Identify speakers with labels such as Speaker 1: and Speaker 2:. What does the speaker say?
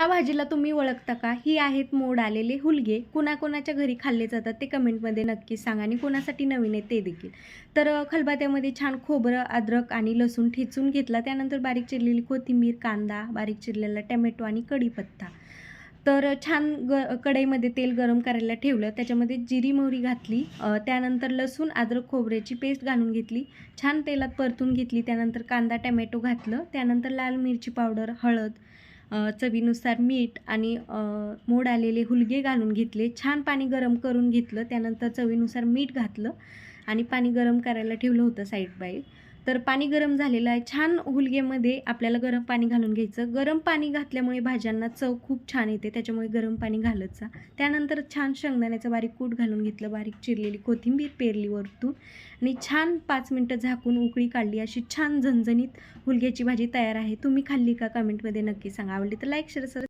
Speaker 1: या भाजीला तुम्ही ओळखता का? ही आहेत मोड आलेले हुलगे. कुणाकोणाच्या घरी खाल्ले जातात ते कमेंटमध्ये नक्की सांगा आणि कोणासाठी नवीन आहे ते देखील. तर खलबात्यामध्ये छान खोबरं अद्रक आणि लसूण ठेचून घेतला. त्यानंतर बारीक चिरलेली कोथिंबीर कांदा बारीक चिरलेला टमॅटो आणि कढीपत्ता. तर छान ग कढईमध्ये तेल गरम करायला ठेवलं. त्याच्यामध्ये जिरी मोहरी घातली. त्यानंतर लसूण अद्रक खोबऱ्याची पेस्ट घालून घेतली. छान तेलात परतून घेतली. त्यानंतर कांदा टमॅटो घातलं. त्यानंतर लाल मिरची पावडर हळद चवीनुसार मीठ आणि मोड आलेले हुलगे घालून घेतले. छान पाणी गरम करून घेतलं. त्यानंतर चवीनुसार मीठ घातलं आणि पाणी गरम करायला ठेवलं होतं साईड बाय तर पाणी गरम झालेलं आहे. छान हुलगेमध्ये आपल्याला गरम पाणी घालून घ्यायचं. गरम पाणी घातल्यामुळे भाज्यांना चव खूप छान येते. त्याच्यामुळे गरम पाणी घालत जा. त्यानंतर छान शेंगदाण्याचं बारीक कूट घालून घेतलं. बारीक चिरलेली कोथिंबीर पेरली वरतून. आणि छान पाच मिनटं झाकून उकळी काढली. अशी छान झणझणीत हुलग्याची भाजी तयार आहे. तुम्ही खाल्ली का? कमेंटमध्ये नक्की सांगा. आवडली तर लाईक शेअर सर